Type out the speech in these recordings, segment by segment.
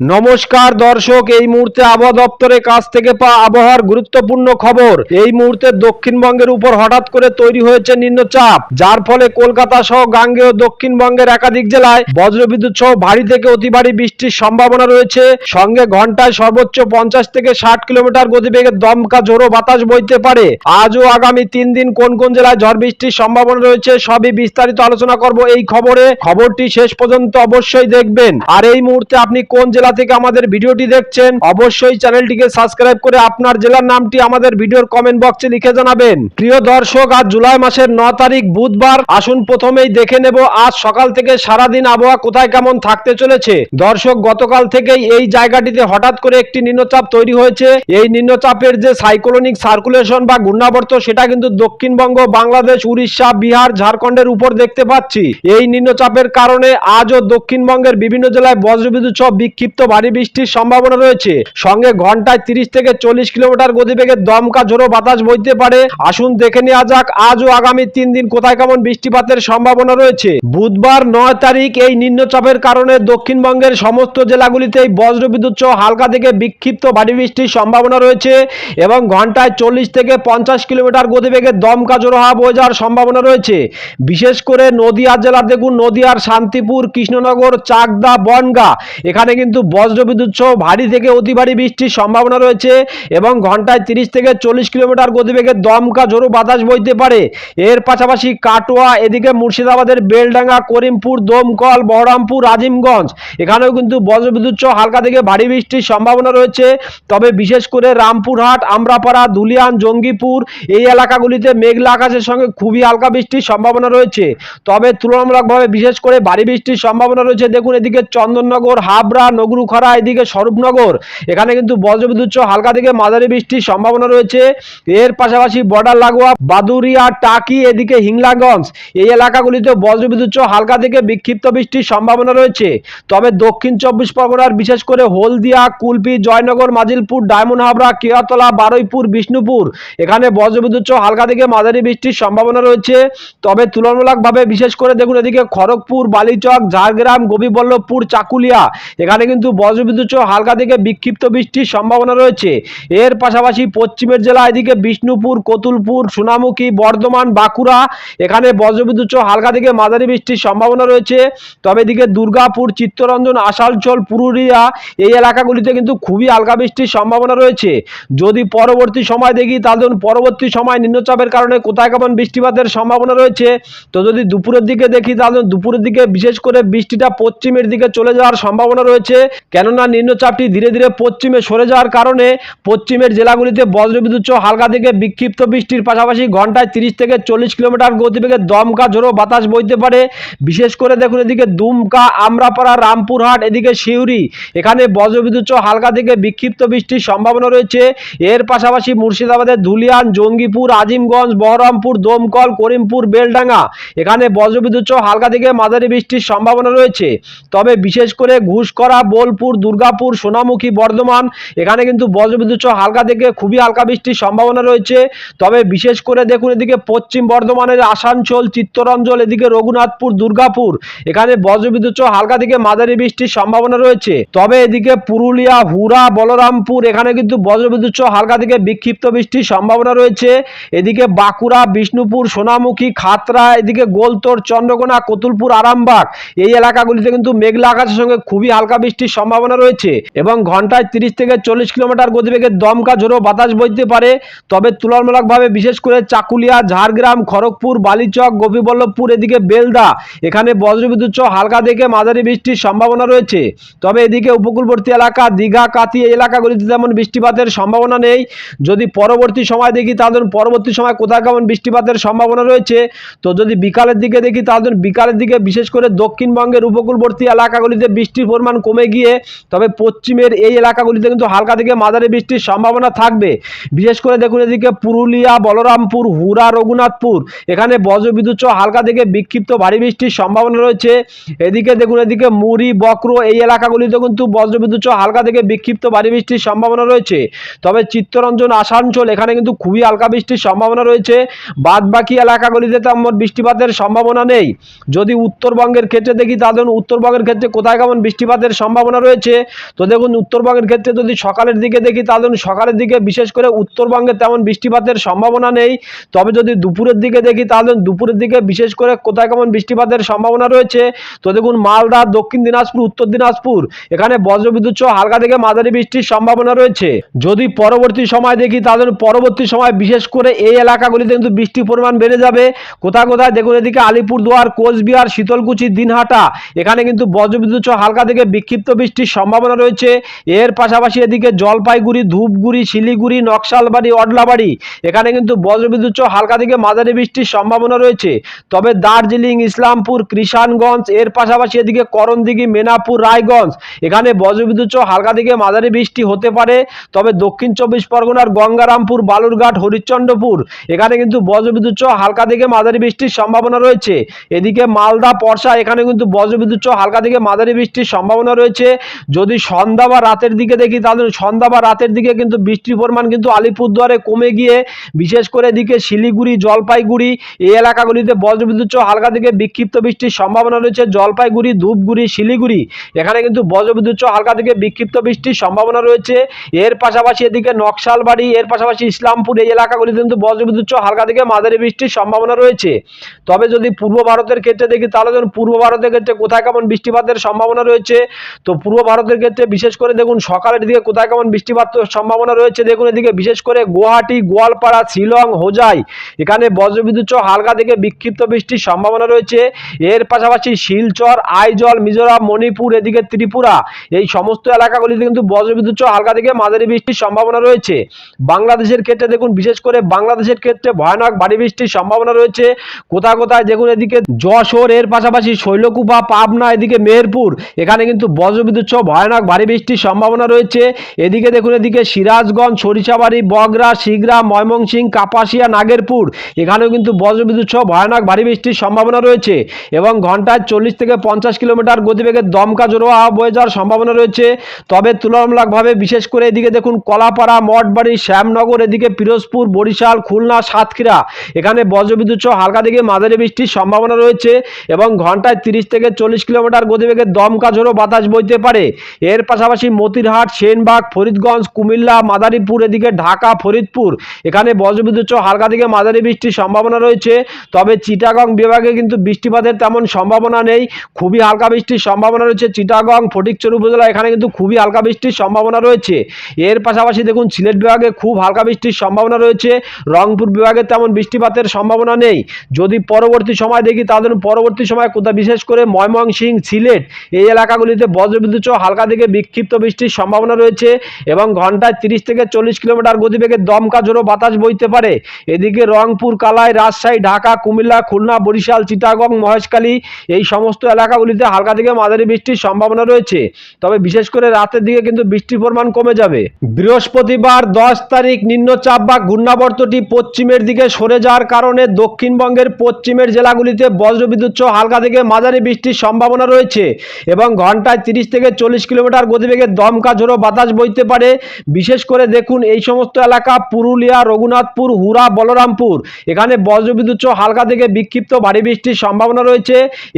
নমস্কার দর্শক, এই মুহূর্তে আবহাওয়া দপ্তরের কাছ থেকে পাওয়া আবহাওয়ার গুরুত্বপূর্ণ খবর। এই মুহূর্তে দক্ষিণবঙ্গের উপর হঠাৎ করে তৈরি হয়েছে নিম্নচাপ, যার ফলে কলকাতা সহ গাঙ্গেয় দক্ষিণবঙ্গের একাধিক জেলায় বজ্রবিদ্যুৎ সহ ভারী থেকে অতি ভারী বৃষ্টির সম্ভাবনা রয়েছে। সঙ্গে ঘন্টায় সর্বোচ্চ পঞ্চাশ থেকে ষাট কিলোমিটার গতিবেগে দমকা ঝোড়ো বাতাস বইতে পারে। আজও আগামী তিন দিন কোন কোন জেলায় ঝড় বৃষ্টির সম্ভাবনা রয়েছে, সবই বিস্তারিত আলোচনা করব এই খবরে। খবরটি শেষ পর্যন্ত অবশ্যই দেখবেন। আর এই মুহূর্তে আপনি কোন জেলা থেকে আমাদের ভিডিওটি দেখছেন, অবশ্যই চ্যানেলটিকে সাবস্ক্রাইব করে আপনার জেলার নামটি আমাদের ভিডিওর কমেন্ট বক্সে লিখে জানাবেন। প্রিয় দর্শক, আজ জুলাই মাসের ন তারিখ, বুধবার। আসুন প্রথমেই দেখে নেব, আজ সকাল থেকে সারাদিন আবহাওয়া কোথায় কেমন থাকতে চলেছে। দর্শক, গতকাল থেকেই এই জায়গাটিতে হঠাৎ করে একটি নিম্নচাপ তৈরি হয়েছে। এই নিম্নচাপের যে সাইক্লোনিক সার্কুলেশন বা ঘূর্ণাবর্ত, সেটা কিন্তু দক্ষিণবঙ্গ, বাংলাদেশ, উড়িষ্যা, বিহার, ঝাড়খণ্ডের উপর দেখতে পাচ্ছি। এই নিম্নচাপের কারণে আজও দক্ষিণবঙ্গের বিভিন্ন জেলায় বজ্রবিদ্যুৎ সহ বিক্ষিপ্ত ভারী বৃষ্টির সম্ভাবনা রয়েছে। সঙ্গে ঘন্টায় তিরিশ থেকে চল্লিশ কিলোমিটার গতিবেগে দমকা ঝোড়ো বাতাস বইতে পারে। আসুন দেখে নেওয়া যাক আজ ও আগামী তিন দিন কোথায় কেমন বৃষ্টিপাতের সম্ভাবনা রয়েছে। বুধবার নয় তারিখ এই নিম্নচাপের কারণে দক্ষিণবঙ্গের সমস্ত জেলাগুলিতেই বজ্রবিদ্যুৎ সহ হালকা থেকে বিক্ষিপ্ত ভারী বৃষ্টির সম্ভাবনা রয়েছে এবং ঘন্টায় চল্লিশ থেকে পঞ্চাশ কিলোমিটার গতিবেগে দমকা জোড়ো হাওয়া বয়ে যাওয়ার সম্ভাবনা রয়েছে। বিশেষ করে নদিয়া জেলার দেখুন নদিয়ার শান্তিপুর, কৃষ্ণনগর, চাকদা, বনগা। এখানে কিন্তু বজ্রবিদ্যুৎ সহ ভারী থেকে অতি ভারী বৃষ্টির সম্ভাবনা রয়েছে এবং ঘন্টায় তিরিশ থেকে চল্লিশ কিলোমিটার গতিবেগে দমকা ঝোড়ো বাতাস বইতে পারে। এর পাশাপাশি কাটোয়া, এদিকে মুর্শিদাবাদের বেলডাঙ্গা, করিমপুর, দমকল, বহরমপুর, আজিমগঞ্জ, এখানেও কিন্তু বজ্রবিদ্যুৎ সহ হালকা থেকে ভারী বৃষ্টির সম্ভাবনা রয়েছে। তবে বিশেষ করে রামপুরহাট, আমরাপাড়া ধুলিয়ান জঙ্গিপুর এই এলাকাগুলিতে মেঘলা আকাশের সঙ্গে খুবই হালকা বৃষ্টির সম্ভাবনা রয়েছে। তবে তুলনামূলকভাবে বিশেষ করে ভারী বৃষ্টির সম্ভাবনা রয়েছে। দেখুন এদিকে চন্দননগর, হাবড়া নগরুখরা এদিকে স্বরূপনগর। এখানে কিন্তু বজ্রবিদ্যুৎ হালকা থেকে মাঝারি বৃষ্টির সম্ভাবনা রয়েছে। এর পাশাপাশি বর্ডার লাগোয়া বাদুরিয়া, টাকি, এদিকে হিংলাগঞ্জ। এই এলাকাগুলিতে বজ্রবিদ্যুৎ হালকা থেকে বিক্ষিপ্ত বৃষ্টির সম্ভাবনা রয়েছে। তবে দক্ষিণ চব্বিশ পরগনার বিশেষ করে হলদিয়া, কুলপি, জয়নগর, মাজিলপুর, ডায়মন্ড হাবড়া কেয়াতলা বারুইপুর, বিষ্ণুপুর, এখানে বজ্রবিদ্যুৎ হালকা থেকে মাঝারি বৃষ্টির সম্ভাবনা রয়েছে। তবে তুলনামূলকভাবে বিশেষ করে দেখুন এদিকে খড়গপুর, বালিচক, ঝাড়গ্রাম, গোপীবল্লভপুর, চাকুলিয়া। এখানে কিন্তু বজ্রবিদ্যুৎ সহ হালকা থেকে বিক্ষিপ্ত বৃষ্টির সম্ভাবনা রয়েছে। এর পাশাপাশি পশ্চিমের জেলা এদিকে বিষ্ণুপুর, কতুলপুর, সোনামুখী, বর্ধমান, বাঁকুড়া, এখানে বজ্রবিদ্যুৎ সহ হালকা থেকে মাঝারি বৃষ্টির সম্ভাবনা রয়েছে। তবে এদিকে দুর্গাপুর, চিত্তরঞ্জন, আসানসোল, পুরুলিয়া এই এলাকাগুলিতে কিন্তু খুবই হালকা বৃষ্টির সম্ভাবনা রয়েছে। যদি পরবর্তী সময় দেখি, তাহলে পরবর্তী সময় নিম্নচাপের কারণে কোথায় কেমন বৃষ্টিপাতের সম্ভাবনা রয়েছে? তো যদি দুপুরের দিকে দেখি, তাহলে দুপুরের দিকে বিশেষ করে বৃষ্টিটা পশ্চিমের দিকে চলে যাওয়ার সম্ভাবনা রয়েছে। কেননা নিম্নচাপটি ধীরে ধীরে পশ্চিমে সরে যাওয়ার কারণে পশ্চিমের জেলাগুলিতে বজ্রবিদ্যুৎ হালকা থেকে বিক্ষিপ্ত বৃষ্টির পাশাপাশি ঘন্টায় তিরিশ থেকে চল্লিশ কিলোমিটার গতিবেগে দমকা ঝোড়ো বাতাস বইতে পারে। বিশেষ করে দেখুন এদিকে দুমকা, আমরাপাড়া, রামপুরহাট, এদিকে শিউরি এখানে বজ্রবিদ্যুৎ হালকা থেকে বিক্ষিপ্ত বৃষ্টির সম্ভাবনা রয়েছে। এর পাশাপাশি মুর্শিদাবাদের ধুলিয়ান, জঙ্গিপুর, আজিমগঞ্জ, বহরমপুর, দমকল, করিমপুর, বেলডাঙ্গা। এখানে বজ্রবিদ্যুৎ হালকা থেকে মাঝারি বৃষ্টির সম্ভাবনা রয়েছে। তবে বিশেষ করে ঘুষকরা বোলপুর, দুর্গাপুর, সোনামুখী, বর্ধমান। এখানে কিন্তু বজ্রবিদ্যুৎ সহ হালকা থেকে খুবই হালকা বৃষ্টির সম্ভাবনা রয়েছে। তবে বিশেষ করে দেখুন এদিকে পশ্চিম বর্ধমানের আসানসোল চিত্তরঞ্জল এদিকে রঘুনাথপুর, দুর্গাপুর। এখানে বজ্রবিদ্যুৎ সহ হালকা থেকে মাঝারি বৃষ্টির সম্ভাবনা রয়েছে। তবে এদিকে পুরুলিয়া হুরা বলরামপুর, এখানে কিন্তু বজ্রবিদ্যুৎ সহ হালকা থেকে বিক্ষিপ্ত বৃষ্টির সম্ভাবনা রয়েছে। এদিকে বাঁকুড়া, বিষ্ণুপুর, সোনামুখী, খাতরা, এদিকে গোলতোড়, চন্দ্রকোনা, কতুলপুর, আরামবাগ। এই এলাকাগুলিতে কিন্তু মেঘলা আকাশের সঙ্গে খুবই হালকা বৃষ্টির সম্ভাবনা রয়েছে এবং ঘন্টায় তিরিশ থেকে চল্লিশ কিলোমিটার গতিবেগে দমকা ঝোড়ো বাতাস বইতে পারে। তবে তুলনামূলকভাবে বিশেষ করে চাকুলিয়া, ঝাড়গ্রাম, খড়গপুর, বালিচক, গোপীবল্লভপুর, এদিকে বেলদা, এখানে বজ্রবিদ্যুৎ হালকা থেকে মাঝারি বৃষ্টির সম্ভাবনা রয়েছে। তবে এদিকে উপকূলবর্তী এলাকা, দীঘা, কাতি এলাকাগুলিতে তেমন বৃষ্টিপাতের সম্ভাবনা নেই। যদি পরবর্তী সময় দেখি ধরুন পরবর্তী সময় কোথায় কেমন বৃষ্টিপাতের সম্ভাবনা রয়েছে? তো যদি বিকালের দিকে দেখি ধরুন বিকালের দিকে বিশেষ করে দক্ষিণবঙ্গের উপকূলবর্তী এলাকাগুলিতে বৃষ্টির পরিমাণ কমে গিয়ে তবে পশ্চিমের এই এলাকাগুলিতে কিন্তু হালকা থেকে মাঝারি বৃষ্টির সম্ভাবনা থাকবে। বিশেষ করে দেখুন এদিকে পুরুলিয়া, বলরামপুর হুরা রঘুনাথপুর, এখানে বজ্রবিদ্যুৎ হালকা থেকে বিক্ষিপ্ত ভারী বৃষ্টির সম্ভাবনা রয়েছে। এদিকে দেখুন এদিকে মুড়ি, বক্র এই এলাকাগুলিতে কিন্তু বজ্রবিদ্যুৎ হালকা থেকে বিক্ষিপ্ত ভারী বৃষ্টির সম্ভাবনা রয়েছে। তবে চিত্তরঞ্জন, আসানসোল, এখানে কিন্তু খুবই হালকা বৃষ্টির সম্ভাবনা রয়েছে। বাদ বাকি এলাকাগুলিতে তেমন বৃষ্টিপাতের সম্ভাবনা নেই। যদি উত্তরবঙ্গের ক্ষেত্রে দেখি, তাহলে উত্তরবঙ্গের ক্ষেত্রে কোথায় কেমন বৃষ্টিপাতের সম্ভাবনা সম্ভাবনা রয়েছে। তো দেখুন, উত্তরবঙ্গের ক্ষেত্রে যদি সকালের দিকে দেখি, তাহলে সকালের দিকে বিশেষ করে উত্তরবঙ্গে তেমন বৃষ্টিপাতের সম্ভাবনা নেই। তবে যদি দুপুরের দিকে দেখি, তাহলে দুপুরের দিকে বিশেষ করে কোথায় কেমন বৃষ্টিপাতের সম্ভাবনা রয়েছে। তো দেখুন, মালদা, দক্ষিণ দিনাজপুর, উত্তর দিনাজপুর, এখানে বজ্রবিদ্যুৎ সহ হালকা থেকে মাঝারি বৃষ্টির সম্ভাবনা রয়েছে। যদি পরবর্তী সময় দেখি, তাহলে পরবর্তী সময় বিশেষ করে এই এলাকাগুলিতে কিন্তু বৃষ্টির পরিমাণ বেড়ে যাবে। কোথায় কোথায়? দেখুন, এদিকে আলিপুরদুয়ার, কোচবিহার, শীতলকুচি, দিনহাটা, এখানে কিন্তু বজ্রবিদ্যুৎ সহ হালকা থেকে বিক্ষিপ্ত বৃষ্টির সম্ভাবনা রয়েছে। এর পাশাপাশি এদিকে জলপাইগুড়ি, ধূপগুড়ি, শিলিগুড়ি, নকশালবাড়ি, অডলাবাড়ি, এখানে কিন্তু বজ্রবিদ্যুৎ হালকা থেকে মাঝারি বৃষ্টির সম্ভাবনা রয়েছে। তবে দার্জিলিং, ইসলামপুর কৃষাণগঞ্জ এর পাশাপাশি এদিকে করণদিঘি, মেনাপুর, রায়গঞ্জ, এখানে বজ্রবিদ্যুৎ হালকা থেকে মাঝারি বৃষ্টি হতে পারে। তবে দক্ষিণ চব্বিশ পরগনার গঙ্গারামপুর, বালুরঘাট, হরিশ্চন্দ্রপুর, এখানে কিন্তু বজ্রবিদ্যুৎ হালকা থেকে মাঝারি বৃষ্টির সম্ভাবনা রয়েছে। এদিকে মালদা পরশা এখানে কিন্তু বজ্রবিদ্যুৎ হালকা থেকে মাঝারি বৃষ্টির সম্ভাবনা রয়েছে। যদি সন্ধ্যা বা রাতের দিকে দেখি, তাহলে সন্ধ্যা বা রাতের দিকে কিন্তু বৃষ্টির পরিমাণ কিন্তু আলিপুরদুয়ারে কমে গিয়ে, বিশেষ করে এদিকে শিলিগুড়ি, জলপাইগুড়ি, এই এলাকাগুলিতে বজ্রবিদ্যুৎ হালকা থেকে বিক্ষিপ্ত বৃষ্টির সম্ভাবনা রয়েছে। জলপাইগুড়ি, ধূপগুড়ি, শিলিগুড়ি, এখানে কিন্তু বজ্রবিদ্যুৎ হালকা থেকে বিক্ষিপ্ত বৃষ্টির সম্ভাবনা রয়েছে। এর পাশাপাশি এদিকে নকশালবাড়ি, এর পাশাপাশি ইসলামপুর, এই এলাকাগুলিতে কিন্তু বজ্রবিদ্যুৎ হালকা থেকে মাঝারি বৃষ্টির সম্ভাবনা রয়েছে। তবে যদি পূর্ব ভারতের ক্ষেত্রে দেখি, তাহলে ধরুন পূর্ব ভারতের ক্ষেত্রে কোথায় কেমন বৃষ্টিপাতের সম্ভাবনা রয়েছে? তো পূর্ব ভারতের ক্ষেত্রে, বিশেষ করে দেখুন সকালের দিকে কোথায় কেমন বৃষ্টিপাত সম্ভাবনা রয়েছে, দেখুন এদিকে বিশেষ করে গুয়াহাটি, গোয়ালপাড়া, শিলং, হোজাই। এখানে বজ্রবিদ্যুৎ হালকা থেকে বিক্ষিপ্ত বৃষ্টির সম্ভাবনা রয়েছে। এর পাশাপাশি শিলচর, আইজল, মিজোরাম, মণিপুর, এদিকে ত্রিপুরা, এই সমস্ত এলাকাগুলিতে কিন্তু বজ্রবিদ্যুৎ হালকা থেকে মাঝারি বৃষ্টির সম্ভাবনা রয়েছে। বাংলাদেশের ক্ষেত্রে দেখুন, বিশেষ করে বাংলাদেশের ক্ষেত্রে ভয়ানক ভারী বৃষ্টির সম্ভাবনা রয়েছে। কোথায় কোথায় দেখুন এদিকে যশোর, এর পাশাপাশি শৈলকুপা, পাবনা, এদিকে মেহেরপুর, এখানে কিন্তু বজ্রবিদ্যুৎ সহ ভয়ানক ভারী বৃষ্টির সম্ভাবনা রয়েছে। এদিকে দেখুন, এদিকে সিরাজগঞ্জ, সরিষাবাড়ি, বগরা শিগরা ময়মনসিং কাপাসিয়া, নাগেরপুর, এখানেও কিন্তু বজ্রবিদ্যুৎ সহ ভয়ানক ভারী বৃষ্টির সম্ভাবনা রয়েছে এবং ঘন্টায় চল্লিশ থেকে পঞ্চাশ কিলোমিটার গতিবেগে দমকা জোরো বয়ে যাওয়ার সম্ভাবনা রয়েছে। তবে তুলনামূলকভাবে বিশেষ করে এদিকে দেখুন, কলাপাড়া, মঠবাড়ি, শ্যামনগর, এদিকে পিরোজপুর, বরিশাল, খুলনা, সাতক্ষীরা, এখানে বজ্রবিদ্যুৎ সহ হালকা থেকে মাঝারি বৃষ্টির সম্ভাবনা রয়েছে এবং ঘন্টায় তিরিশ থেকে চল্লিশ কিলোমিটার গতিবেগে দমকা ঝোড়ো বাতাস বইতে পারে। এর পাশাপাশি মতিরহাট, সেনবাগ, ফরিদগঞ্জ, কুমিল্লা, মাদারীপুর, এদিকে ঢাকা, ফরিদপুর। এখানে বজ্রবিদ্যুৎ হালকা থেকে মাঝারি বৃষ্টির সম্ভাবনা রয়েছে। তবে চিটাগং বিভাগে কিন্তু বৃষ্টিপাতের তেমন সম্ভাবনা নেই। খুবই হালকা বৃষ্টির সম্ভাবনা রয়েছে চিটাগং, ফটিকচর উপজেলা, এখানে কিন্তু খুবই হালকা বৃষ্টির সম্ভাবনা রয়েছে। এর পাশাপাশি দেখুন, সিলেট বিভাগে খুব হালকা বৃষ্টির সম্ভাবনা রয়েছে। রংপুর বিভাগে তেমন বৃষ্টিপাতের সম্ভাবনা নেই। যদি পরবর্তী সময় দেখি, তাহলে পরবর্তী সময় কোথাও বিশেষ করে ময়মনসিংহ, সিলেট এই এলাকাগুলিতে বজ্রবিদ্যুৎ সহ হালকা থেকে বিক্ষিপ্ত বৃষ্টির সম্ভাবনা রয়েছে এবং ঘন্টায় তিরিশ থেকে চল্লিশ কিলোমিটার গতিবেগে দমকা জোরো বাতাস বইতে পারে। এদিকে রংপুর, কালাই, রাজশাহী, ঢাকা, কুমিল্লা, খুলনা, বরিশাল, চিটাগং, মহেশখালী এই সমস্ত এলাকাগুলিতে হালকা থেকে মাঝারি বৃষ্টির সম্ভাবনা রয়েছে। তবে বিশেষ করে রাতের দিকে কিন্তু বৃষ্টির পরিমাণ কমে যাবে। বৃহস্পতিবার দশ তারিখ নিম্নচাপ বা ঘূর্ণাবর্তটি পশ্চিমের দিকে সরে যাওয়ার কারণে দক্ষিণবঙ্গের পশ্চিমের জেলাগুলিতে বজ্রবিদ্যুৎ সহ হালকা থেকে মাঝারি বৃষ্টির সম্ভাবনা রয়েছে এবং ঘন্টায় তিরিশ থেকে চল্লিশ কিলোমিটার গতিবেগে দমকা ঝোড়ো বাতাস বইতে পারে। বিশেষ করে দেখুন এই সমস্ত এলাকা, পুরুলিয়া, রঘুনাথপুর, হুরা, বলরামপুর। এখানে বজ্রবিদ্যুৎ হালকা থেকে বিক্ষিপ্ত ভারী বৃষ্টির সম্ভাবনা রয়েছে।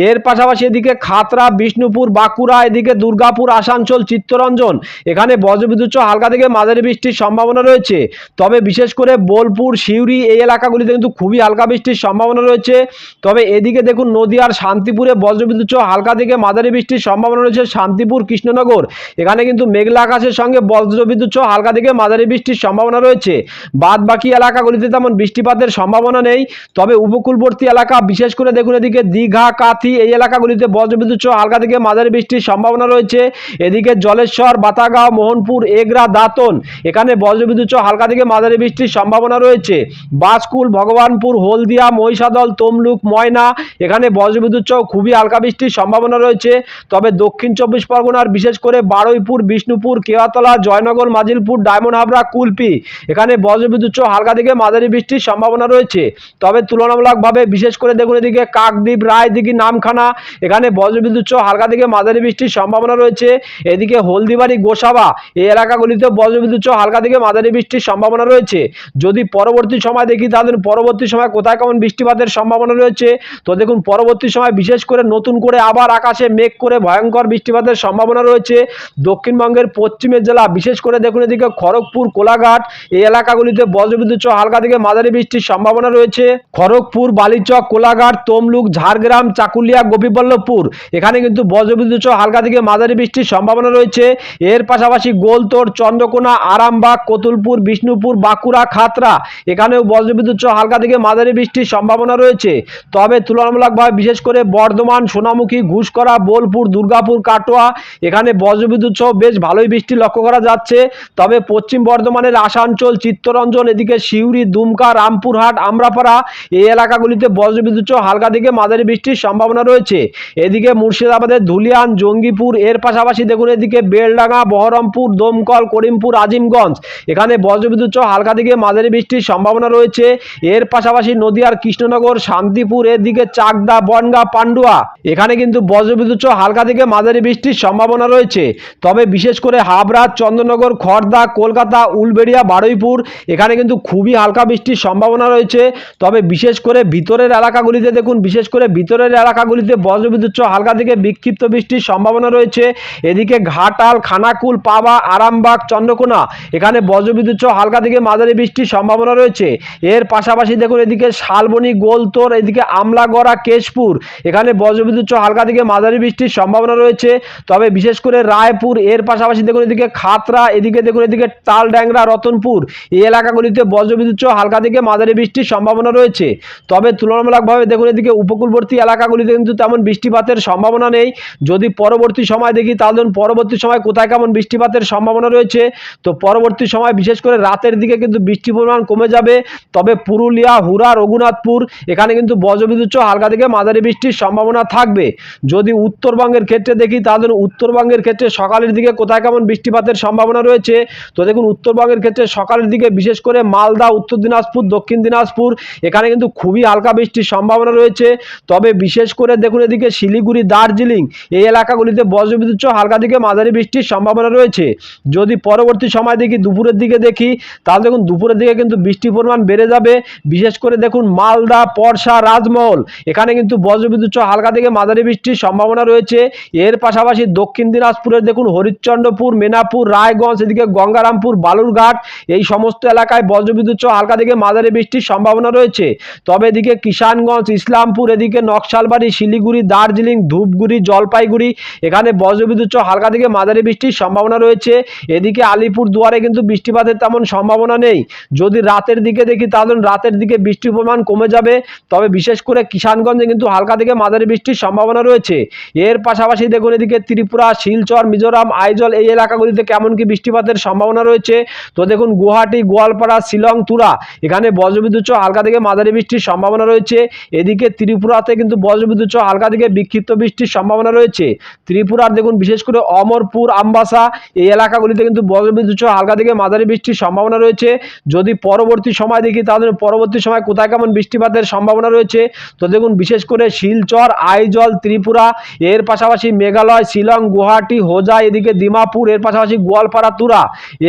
এর পাশাপাশি এদিকে খাতড়া, বিষ্ণুপুর, বাঁকুড়া, এদিকে দুর্গাপুর, আসানসোল, চিত্তরঞ্জন। এখানে বজ্রবিদ্যুৎ হালকা থেকে মাঝারি বৃষ্টির সম্ভাবনা রয়েছে। তবে বিশেষ করে বোলপুর, সিউড়ি এই এলাকাগুলিতে কিন্তু খুবই হালকা বৃষ্টির সম্ভাবনা রয়েছে। তবে এদিকে দেখুন নদীয়ার শান্তিপুরে বজ্রবিদ্যুৎ হালকা থেকে মাঝারি বৃষ্টির সম্ভাবনা রয়েছে শান্তিপুর, কৃষ্ণনগর। এখানে কিন্তু মেঘলা আকাশের সঙ্গে বজ্রবিদ্যুৎ সহ হালকা থেকে মাঝারি বৃষ্টির সম্ভাবনা রয়েছে। বাদ বাকি এলাকাগুলিতে তেমন বৃষ্টিপাতের সম্ভাবনা নেই। তবে উপকূলবর্তী এলাকা, বিশেষ করে দেখুন এদিকে দীঘা, কাথি, এই এলাকাগুলিতে বজ্রবিদ্যুৎ সহ হালকা থেকে মাঝারি বৃষ্টির সম্ভাবনা রয়েছে। এদিকে জলেশ্বর, বাতাগাঁও, মোহনপুর, এগরা, দাতন, এখানে বজ্রবিদ্যুৎ সহ হালকা থেকে মাঝারি বৃষ্টির সম্ভাবনা রয়েছে। বাসকুল, ভগবানপুর, হলদিয়া, মহিষাদল, তমলুক, ময়না, এখানে বজ্রবিদ্যুৎ সহ খুবই হালকা বৃষ্টির সম্ভাবনা রয়েছে। তবে দক্ষিণ চব্বিশ পরগনার বিশেষ করে বারুইপুর, বিষ্ণুপুর, কেওয়াতলা, জয়নগর, মাজিলপুর, ডায়মন্ড হাবড়া, কুলপি। এখানে বজ্রবিদ্যুৎ হালকা থেকে মাঝারি বৃষ্টির সম্ভাবনা রয়েছে। তবে তুলনামূলকভাবে বিশেষ করে দেখুন এদিকে কাকদ্বীপ, রায়দিঘি, নামখানা, এখানে বজ্রবিদ্যুৎ হালকা থেকে মাঝারি বৃষ্টির সম্ভাবনা রয়েছে। এদিকে হলদিবাড়ি, গোসাবা, এই এলাকাগুলিতে বজ্রবিদ্যুৎ হালকা থেকে মাঝারি বৃষ্টির সম্ভাবনা রয়েছে। যদি পরবর্তী সময় দেখি, তাহলে পরবর্তী সময় কোথায় কেমন বৃষ্টিপাতের সম্ভাবনা রয়েছে। তো দেখুন পরবর্তী সময় বিশেষ করে নতুন করে আবার আকাশে মেঘ করে ভয়ঙ্কর বৃষ্টিপাতের সম্ভাবনা রয়েছে। দক্ষিণবঙ্গের পশ্চিমের জেলা, বিশেষ করে দেখুন এদিকে খড়গপুর, কোলাঘাট, এই এলাকাগুলিতে বজ্রবিদ্যুৎ সহ হালকা থেকে মাঝারি বৃষ্টির সম্ভাবনা রয়েছে। খড়গপুর, বালিচক, কোলাঘাট, তমলুক, ঝাড়গ্রাম, চাকুলিয়া, গোপীবল্লভপুর, এখানে কিন্তু বজ্রবিদ্যুৎ সহ হালকা থেকে মাঝারি বৃষ্টির সম্ভাবনা রয়েছে। এর পাশাপাশি গোলতোড় চন্দ্রকোনা, আরামবাগ, কতুলপুর, বিষ্ণুপুর, বাঁকুড়া, খাতরা, এখানেও বজ্রবিদ্যুৎ সহ হালকা থেকে মাঝারি বৃষ্টির সম্ভাবনা রয়েছে। তবে তুলনামূলকভাবে বিশেষ করে বর্ধমান, সোনামুখী, ঘুষকরা, বোলপুর, দুর্গাপুর, কাটোয়া এখানে বজ্রবিদ্যুৎ সহ বেশ ভালোই বৃষ্টি লক্ষ্য করা যাচ্ছে। তবে পশ্চিম বর্ধমানের আসানসোল, চিত্তরঞ্জন, এদিকে সিউড়ি, দুমকা, রামপুরহাট, আমরাপাড়া এই এলাকাগুলিতে বজ্রবিদ্যুৎ সহ হালকা থেকে মাঝারি বৃষ্টির সম্ভাবনা রয়েছে। এদিকে মুর্শিদাবাদের ধুলিয়ান, জঙ্গিপুর, এর পাশাপাশি দেখুন এদিকে বেলডাঙ্গা, বহরমপুর, দমকল, করিমপুর, আজিমগঞ্জ। এখানে বজ্রবিদ্যুৎ সহ হালকা থেকে মাঝারি বৃষ্টির সম্ভাবনা রয়েছে। এর পাশাপাশি নদিয়ার কৃষ্ণনগর, শান্তিপুর, এদিকে চাকদা, বনগা, পান্ডুয়া। এখানে কিন্তু বজ্রবিদ্যুৎ সহ হালকা থেকে মাঝারি বৃষ্টির সম্ভাবনা রয়েছে। তবে বিশেষ করে হাবড়া, চন্দ্রনগর খড়দা কলকাতা, উলবেড়িয়া, বারুইপুর, এখানে কিন্তু খুবই হালকা বৃষ্টির সম্ভাবনা রয়েছে। তবে বিশেষ করে ভিতরের এলাকাগুলিতে দেখুন, বিশেষ করে ভিতরের এলাকাগুলিতে বজ্রবিদ্যুৎ হালকা থেকে বিক্ষিপ্ত বৃষ্টির সম্ভাবনা রয়েছে। এদিকে ঘাটাল, খানাকুল, পাবা, আরামবাগ, চন্দ্রকোনা, এখানে বজ্রবিদ্যুৎ হালকা থেকে মাঝারি বৃষ্টির সম্ভাবনা রয়েছে। এর পাশাপাশি দেখুন, এদিকে শালবনি, গোলতোর, এদিকে আমলাগড়া, কেশপুর, এখানে বজ্রবিদ্যুৎ হালকা থেকে মাঝারি বৃষ্টির সম্ভাবনা রয়েছে। তবে বিশেষ করে রায়পুর, এর পাশাপাশি দেখুন এদিকে খাতরা এদিকে দেখুন এদিকে তালড্যাংরা, রতনপুর। এই এলাকাগুলিতে বজ্রবিদ্যুৎ সহ হালকা থেকে মাঝারি বৃষ্টির সম্ভাবনা রয়েছে। তবে তুলনামূলকভাবে দেখুন এদিকে উপকূলবর্তী এলাকাগুলিতে কিন্তু তেমন বৃষ্টিপাতের সম্ভাবনা নেই। যদি পরবর্তী সময় দেখি, তাহলে পরবর্তী সময় কোথায় কেমন বৃষ্টিপাতের সম্ভাবনা রয়েছে? তো পরবর্তী সময় বিশেষ করে রাতের দিকে কিন্তু বৃষ্টির পরিমাণ কমে যাবে। তবে পুরুলিয়া হুরা রঘুনাথপুর, এখানে কিন্তু বজ্রবিদ্যুৎ সহ হালকা থেকে মাঝারি বৃষ্টির সম্ভাবনা থাকবে। যদি উত্তরবঙ্গের ক্ষেত্রে দেখি, তাহলে ধরুন উত্তরবঙ্গের ক্ষেত্রে সকালের দিকে কোথায় কেমন বৃষ্টিপাতের সম্ভাবনা রয়েছে? তো দেখুন, উত্তরবঙ্গের ক্ষেত্রে সকালের দিকে বিশেষ করে মালদা, উত্তর দিনাজপুর, দক্ষিণ দিনাজপুর, এখানে কিন্তু খুবই হালকা বৃষ্টির সম্ভাবনা রয়েছে। তবে বিশেষ করে দেখুন, এদিকে শিলিগুড়ি, দার্জিলিং, এই এলাকাগুলিতে বজ্রবিদ্যুৎ হালকা দিকে মাঝারি বৃষ্টির সম্ভাবনা রয়েছে। যদি পরবর্তী সময় দেখি, দুপুরের দিকে দেখি, তাহলে দেখুন, দুপুরের দিকে কিন্তু বৃষ্টির পরিমাণ বেড়ে যাবে। বিশেষ করে দেখুন, মালদা, পরশা, রাজমহল, এখানে কিন্তু বজ্রবিদ্যুৎ হালকা থেকে মাঝারি বৃষ্টির সম্ভাবনা রয়েছে। এর পাশাপাশি দক্ষিণ দিনাজপুরের দেখুন হরিশ্চন্দ্রপুর, মেনাপুর, রায়গঞ্জ, এদিকে গঙ্গারামপুর, বালুরঘাট, এই সমস্ত এলাকায় বজ্রবিদ্যুৎ সহ হালকা থেকে মাঝারি বৃষ্টির সম্ভাবনা রয়েছে। তবে এদিকে কিষানগঞ্জ, ইসলামপুর, এদিকে নকশালবাড়ি, শিলিগুড়ি, দার্জিলিং, ধূপগুড়ি, জলপাইগুড়ি, এখানে বজ্রবিদ্যুৎ সহ হালকা থেকে মাঝারি বৃষ্টির সম্ভাবনা রয়েছে। এদিকে আলিপুর দুয়ারে কিন্তু বৃষ্টিপাতের তেমন সম্ভাবনা নেই। যদি রাতের দিকে দেখি, তাহলে রাতের দিকে বৃষ্টির পরিমাণ কমে যাবে। তবে বিশেষ করে কিষানগঞ্জে কিন্তু হালকা থেকে মাঝারি বৃষ্টির সম্ভাবনা রয়েছে। এর পাশাপাশি দেখুন এদিকে ত্রিপুরা, শিলচর, মিজোরাম, আইজল এই এলাকাগুলিতে কেমন কি বৃষ্টিপাতের সম্ভাবনা রয়েছে? তো দেখুন, গুয়াহাটি, গোয়ালপাড়া, শিলং, তুরা, এখানে বজ্রবিদ্যুৎ হালকা থেকে মাঝারি বৃষ্টির সম্ভাবনা রয়েছে। এদিকে ত্রিপুরাতে কিন্তু বজ্রবিদ্যুৎ হালকা থেকে বিক্ষিপ্ত বৃষ্টির সম্ভাবনা রয়েছে। ত্রিপুরার দেখুন, বিশেষ করে অমরপুর, আমবাসা, এই এলাকাগুলিতে কিন্তু বজ্রবিদ্যুৎ হালকা থেকে মাঝারি বৃষ্টির সম্ভাবনা রয়েছে। যদি পরবর্তী সময় দেখি, তাহলে পরবর্তী সময় কোথায় কেমন বৃষ্টিপাতের সম্ভাবনা রয়েছে? তো দেখুন, বিশেষ করে শিলচর, আইজল, ত্রিপুরা, এর পাশাপাশি মেঘালয় শিলং, গুয়াহাটি, হোজা, এদিকে দিমাপুর, এর পাশাপাশি গোয়ালপাড়া, তুরা।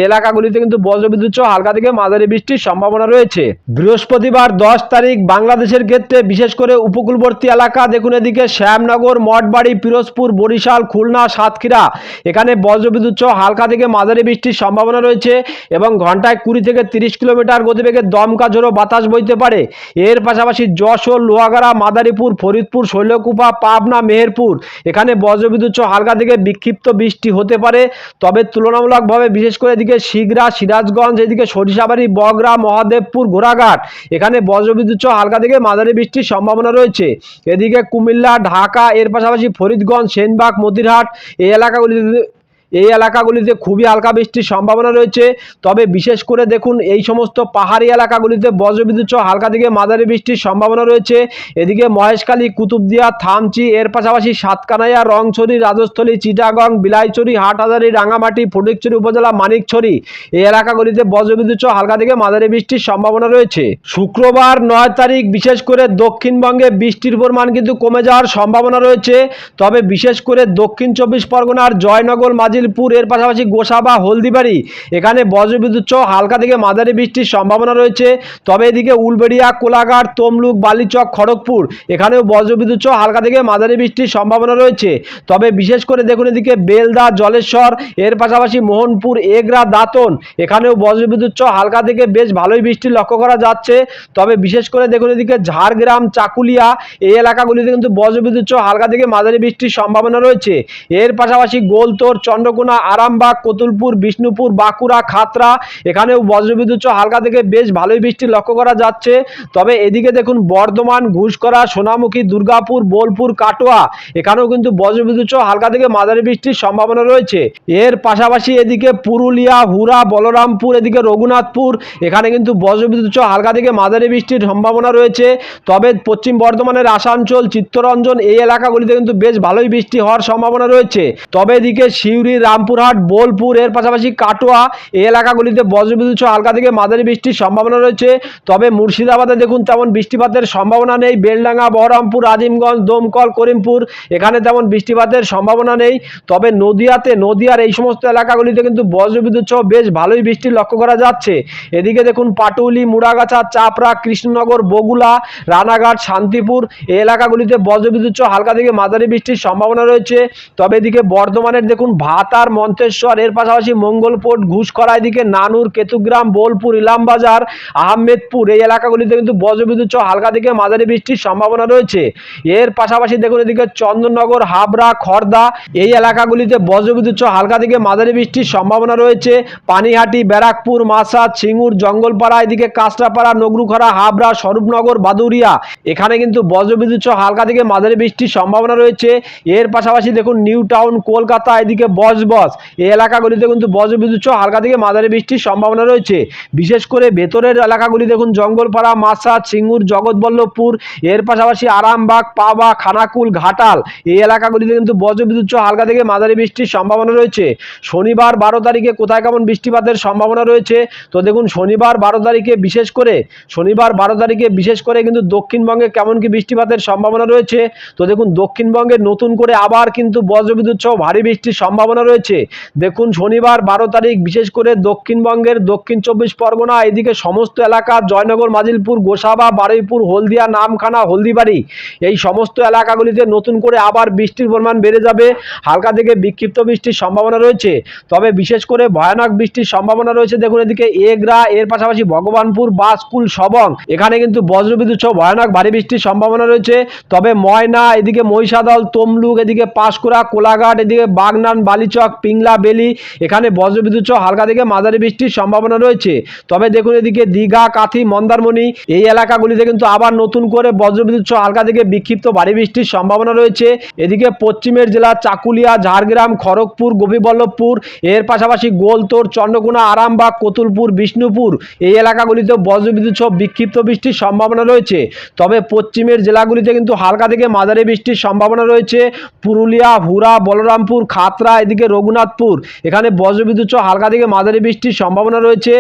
এলাকাগুলিতে কিন্তু বজ্রবিদ্যুৎ সহ হালকা থেকে মাঝারি বৃষ্টির সম্ভাবনা রয়েছে। বৃহস্পতিবার দশ তারিখ বাংলাদেশের ক্ষেত্রে বিশেষ করে উপকূলবর্তী এলাকা, দেখুন এদিকে শ্যামনগর, মঠবাড়ি, পিরোজপুর, বরিশাল, খুলনা, সাতক্ষীরা। এখানে বজ্রবিদ্যুৎ সহ হালকা থেকে মাঝারি বৃষ্টির সম্ভাবনা রয়েছে এবং ঘন্টায় কুড়ি থেকে তিরিশ কিলোমিটার গতিবেগে দমকা ঝোড়ো বাতাস বইতে পারে। এর পাশাপাশি যশোর, লোহাগাড়া, মাদারীপুর, ফরিদপুর, শৈলকুপা, পাবনা, মেহেরপুর। এখানে বজ্রবিদ্যুৎ সহ হালকা থেকে বিক্ষিপ্ত বৃষ্টি হতে পারে, তবে তুলনামূলকভাবে বিশেষ করে এদিকে শিগরা সিরাজগঞ্জ, এদিকে সরিষাবাড়ি, বগরা, মহাদেবপুর, ঘোড়াঘাট। এখানে বজ্রবিদ্যুৎ সহ হালকা থেকে মাঝারি বৃষ্টির সম্ভাবনা রয়েছে। এদিকে কুমিল্লা, ঢাকা, এর পাশাপাশি ফরিদগঞ্জ, সেনবাগ, মতিরহাট এই এলাকাগুলিতে এই এলাকাগুলিতে খুবই হালকা বৃষ্টির সম্ভাবনা রয়েছে। তবে বিশেষ করে দেখুন, এই সমস্ত পাহাড়ি এলাকাগুলিতে বজ্রবিদ্যুৎ সহ হালকা থেকে মাঝারি বৃষ্টির সম্ভাবনা রয়েছে। এদিকে মহেশখালী, কুতুবদিয়া, থামচি, এর পাশাপাশি সাতকানাইয়া, রংছড়ি, রাজস্থলী, চিটাগং বিলাইচুরি হাটহাজারি, রাঙামাটি, ফটিকছড়ি উপজেলা, মানিকছড়ি, এই এলাকাগুলিতে বজ্রবিদ্যুৎ সহ হালকা থেকে মাঝারি বৃষ্টির সম্ভাবনা রয়েছে। শুক্রবার নয় তারিখ, বিশেষ করে দক্ষিণবঙ্গে বৃষ্টির পরিমাণ কিন্তু কমে যাওয়ার সম্ভাবনা রয়েছে। তবে বিশেষ করে দক্ষিণ চব্বিশ পরগনার জয়নগর, মাঝি মাজিলপুর এর পাশাপাশি গোসাবা হলদিবাড়ি। এখানে বজ্রবিদ্যুৎ সহ হালকা থেকে মাঝারি বৃষ্টির সম্ভাবনা রয়েছে। তবে এদিকে উলবেড়িয়া, কোলাঘাট, তমলুক, বালিচক, খড়গপুর, এখানেও বজ্রবিদ্যুৎ সহ হালকা থেকে মাঝারি বৃষ্টির সম্ভাবনা রয়েছে। তবে বিশেষ করে দেখুন এদিকে বেলদা, জলেশ্বর, এর পাশাপাশি মোহনপুর, এগরা, দাঁতন, এখানেও বজ্রবিদ্যুৎ সহ হালকা থেকে বেশ ভালোই বৃষ্টি লক্ষ্য করা যাচ্ছে। তবে বিশেষ করে দেখুন এদিকে ঝাড়গ্রাম, চাকুলিয়া, এই এলাকাগুলিতে কিন্তু বজ্রবিদ্যুৎ সহ হালকা থেকে মাঝারি বৃষ্টির সম্ভাবনা রয়েছে। এর পাশাপাশি গোলতোর চন্দ্রকোনা, আরামবাগ, কতুলপুর, বিষ্ণুপুর, বাঁকুড়া খাতরা এখানেও বজ্রবিদ্যুৎ হালকা থেকে বেশ ভালোই বৃষ্টি লক্ষ্য করা যাচ্ছে। তবে এদিকে দেখুন, বর্ধমান, ঘুষকরা, সোনামুখী, দুর্গাপুর, বোলপুর, কাটোয়া, এখানেও কিন্তু বজ্রবিদ্যুৎ হালকা থেকে মাঝারি বৃষ্টির সম্ভাবনা রয়েছে। এর পাশাপাশি এদিকে পুরুলিয়া হুরা বলরামপুর, এদিকে রঘুনাথপুর, এখানে কিন্তু বজ্রবিদ্যুৎ হালকা থেকে মাঝারি বৃষ্টির সম্ভাবনা রয়েছে। তবে পশ্চিম বর্ধমানের আসানসোল, চিত্তরঞ্জন এই এলাকাগুলিতে কিন্তু বেশ ভালোই বৃষ্টি হওয়ার সম্ভাবনা রয়েছে। তবে এদিকে সিউড়ি রামপুরহাট, বোলপুর, এর পাশাপাশি কাটোয়া এই এলাকাগুলিতে বজ্রবিদ্যুৎ সহ হালকা থেকে মাঝারি বৃষ্টির সম্ভাবনা রয়েছে। তবে মুর্শিদাবাদে দেখুন, তেমন বৃষ্টিপাতের সম্ভাবনা নেই। বেলডাঙ্গা, বহরমপুর, আজিমগঞ্জ, দমকল, করিমপুর এখানে তেমন বৃষ্টিপাতের সম্ভাবনা নেই। তবে নদিয়াতে, নদিয়ার এই সমস্ত এলাকাগুলিতে কিন্তু বজ্রবিদ্যুৎ সহ বেশ ভালোই বৃষ্টি লক্ষ্য করা যাচ্ছে। এদিকে দেখুন, পাটুলি, মুড়াগাছা, চাপড়া, কৃষ্ণনগর, বগুলা, রানাঘাট, শান্তিপুর এই এলাকাগুলিতে বজ্রবিদ্যুৎ সহ হালকা থেকে মাঝারি বৃষ্টির সম্ভাবনা রয়েছে। তবে এদিকে বর্ধমানের দেখুন ভাতার মন্তেশ্বর। এর পাশাপাশি মঙ্গলপোট ঘুষকরা এদিকে নানুর, কেতুগ্রাম, বোলপুর, ইলামবাজার, আহমেদপুর। এই এলাকাগুলিতে কিন্তু বজ্রবিদ্যুৎ সহ হালকা থেকে মাঝারি বৃষ্টির সম্ভাবনা রয়েছে। এর পাশাপাশি দেখুন এদিকে চন্দননগর, হাবড়া খড়দা এই এলাকাগুলিতে বজ্রবিদ্যুৎ সহ হালকা থেকে মাঝারি বৃষ্টির সম্ভাবনা রয়েছে। পানিহাটি, ব্যারাকপুর মাসাদ সিঙ্গুর, জঙ্গলপাড়া, এদিকে কাঁচরাপাড়া, নগরুখরা, হাবড়া, স্বরূপনগর বাদুরিয়া এখানে কিন্তু বজ্রবিদ্যুৎ সহ হালকা থেকে মাঝারি বৃষ্টির সম্ভাবনা রয়েছে। এর পাশাপাশি দেখুন নিউ টাউন, কলকাতা, এদিকে বসবস এই এলাকাগুলিতে কিন্তু বজ্রবিদ্যুৎ সহ হালকা থেকে মাঝারি বৃষ্টির সম্ভাবনা রয়েছে। বিশেষ করে ভেতরের এলাকাগুলি দেখুন, জঙ্গলপাড়া মাসা সিঙ্গুর, জগৎবল্লভপুর, এর পাশাপাশি আরামবাগ, পাবা, খানাকুল, ঘাটাল। এই এলাকাগুলিতে কিন্তু বজ্রবিদ্যুৎ সহ হালকা থেকে মাঝারি বৃষ্টির সম্ভাবনা রয়েছে। শনিবার বারো তারিখে কোথায় কেমন বৃষ্টিপাতের সম্ভাবনা রয়েছে? তো দেখুন, শনিবার বারো তারিখে বিশেষ করে, শনিবার বারো তারিখে বিশেষ করে কিন্তু দক্ষিণবঙ্গে কেমন কি বৃষ্টিপাতের সম্ভাবনা রয়েছে? তো দেখুন, দক্ষিণবঙ্গে নতুন করে আবার কিন্তু বজ্রবিদ্যুৎ সহ ভারী বৃষ্টির সম্ভাবনা রয়েছে। দেখুন, শনিবার বারো তারিখ, বিশেষ করে দক্ষিণবঙ্গের দক্ষিণ চব্বিশ পরগনা, এদিকে সমস্ত এলাকা, জয়নগর, মাজিলপুর, গোসাবা, বারুইপুর, হলদিয়া, নামখানা, হলদিবাড়ি, এই সমস্ত এলাকাগুলিতে নতুন করে আবার বৃষ্টির পরিমাণ বেড়ে যাবে। হালকা থেকে বিক্ষিপ্ত বৃষ্টির সম্ভাবনা রয়েছে। তবে বিশেষ করে ভয়ানক বৃষ্টির সম্ভাবনা রয়েছে। দেখুন, এদিকে এগরা, এর পাশাপাশি ভগবানপুর, বাসকুল, সবং, এখানে কিন্তু বজ্রবিদ্যুৎ সহ ভয়ানক ভারী বৃষ্টির সম্ভাবনা রয়েছে। তবে ময়না, এদিকে মহিষাদল, তমলুক, এদিকে পাঁশকুড়া, কোলাঘাট, এদিকে বাগনান বালিচক পিংলা, বেলি, এখানে বজ্রবিদ্যুৎ সহ হালকা থেকে মাঝারি বৃষ্টির সম্ভাবনা রয়েছে। তবে দেখুন এদিকে দীঘা, কাথি, মন্দারমণি, এই এলাকাগুলিতে কিন্তু আবার নতুন করে বজ্রবিদ্যুৎ সহ হালকা থেকে বিক্ষিপ্ত ভারী বৃষ্টির সম্ভাবনা রয়েছে। এদিকে পশ্চিমের জেলা চাকুলিয়া, ঝাড়গ্রাম, খড়গপুর, গোপীবল্লভপুর, এর পাশাপাশি গোলতোর, চন্দ্রকোনা, আরামবাগ, কতুলপুর, বিষ্ণুপুর, এই এলাকাগুলিতে বজ্রবিদ্যুৎ সহ বিক্ষিপ্ত বৃষ্টির সম্ভাবনা রয়েছে। তবে পশ্চিমের জেলাগুলিতে কিন্তু হালকা থেকে মাঝারি বৃষ্টির সম্ভাবনা রয়েছে। পুরুলিয়া হুরা বলরামপুর, খাতরা, এদিকে রঘুনাথপুর। এখানে বজ্রবিদ্যুৎ সহ হালকা থেকে মাঝারি বৃষ্টির সম্ভাবনা রয়েছে।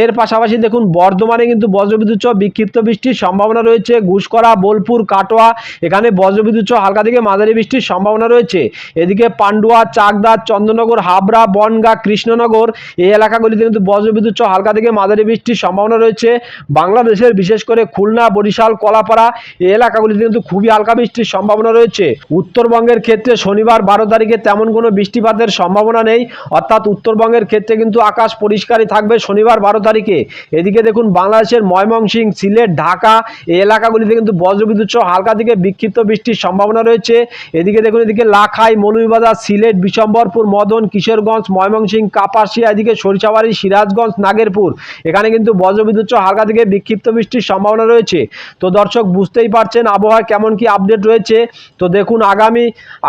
এর পাশাপাশি দেখুন, বর্ধমানে কিন্তু বজ্রবিদ্যুৎ সহ বিক্ষিপ্ত বৃষ্টির সম্ভাবনা রয়েছে। ঘুষকরা, বোলপুর, কাটোয়া, এখানে বজ্রবিদ্যুৎ সহ হালকা থেকে মাঝারি বৃষ্টির সম্ভাবনা রয়েছে। এদিকে পান্ডুয়া, চাকদা, চন্দ্রনগর, হাবড়া, বনগা, কৃষ্ণনগর, এই এলাকাগুলিতে কিন্তু বজ্রবিদ্যুৎ সহ হালকা থেকে মাঝারি বৃষ্টির সম্ভাবনা রয়েছে। বাংলাদেশের বিশেষ করে খুলনা, বরিশাল, কলাপাড়া, এই এলাকাগুলিতে কিন্তু খুবই হালকা বৃষ্টির সম্ভাবনা রয়েছে। উত্তরবঙ্গের ক্ষেত্রে শনিবার বারো তারিখে তেমন কোনো বৃষ্টিপাতের সম্ভাবনা নেই। অর্থাৎ উত্তরবঙ্গের ক্ষেত্রে কিন্তু আকাশ পরিষ্কারই থাকবে শনিবার বারো তারিখে। এদিকে দেখুন বাংলাদেশের ময়মনসিংহ সিলেট, ঢাকা এই এলাকাগুলিতে কিন্তু বজ্রবিদ্যুৎ সহ হালকা থেকে বিক্ষিপ্ত বৃষ্টির সম্ভাবনা রয়েছে। এদিকে দেখুন এদিকে লাখাই, মৌলভীবাজার, সিলেট, বিশম্বরপুর, মদন, কিশোরগঞ্জ ময়মনসিংহ কাপাসিয়া, এদিকে সরিষাবাড়ি, সিরাজগঞ্জ, নাগেরপুর। এখানে কিন্তু বজ্রবিদ্যুৎ সহ হালকা থেকে বিক্ষিপ্ত বৃষ্টির সম্ভাবনা রয়েছে। তো দর্শক, বুঝতেই পারছেন আবহাওয়া কেমন কি আপডেট রয়েছে। তো দেখুন আগামী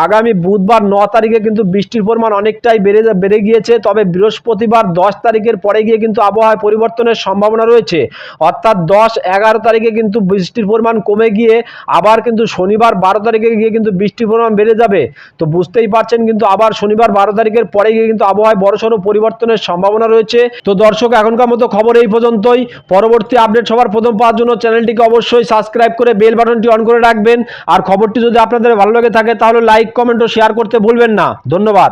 আগামী বুধবার ন তারিখে কিন্তু বৃষ্টির পরিমাণ অনেকটাই বেড়ে বেড়ে গিয়েছে, তবে বৃহস্পতিবার দশ তারিখের পরে গিয়ে কিন্তু আবহাওয়ায় পরিবর্তনের সম্ভাবনা রয়েছে। অর্থাৎ দশ এগারো তারিখে কিন্তু বৃষ্টির পরিমাণ কমে গিয়ে আবার কিন্তু শনিবার বারো তারিখে গিয়ে কিন্তু বৃষ্টির পরিমাণ বেড়ে যাবে। তো বুঝতেই পারছেন কিন্তু আবার শনিবার বারো তারিখের পরে গিয়ে কিন্তু আবহাওয়ায় বড়সড় পরিবর্তনের সম্ভাবনা রয়েছে। তো দর্শক, এখনকার মতো খবর এই পর্যন্তই। পরবর্তী আপডেট সবার প্রথম পাওয়ার জন্য চ্যানেলটিকে অবশ্যই সাবস্ক্রাইব করে বেল বাটনটি অন করে রাখবেন। আর খবরটি যদি আপনাদের ভালো লেগে থাকে, তাহলে লাইক, কমেন্ট ও শেয়ার করতে ভুলবেন না। ধন্যবাদ।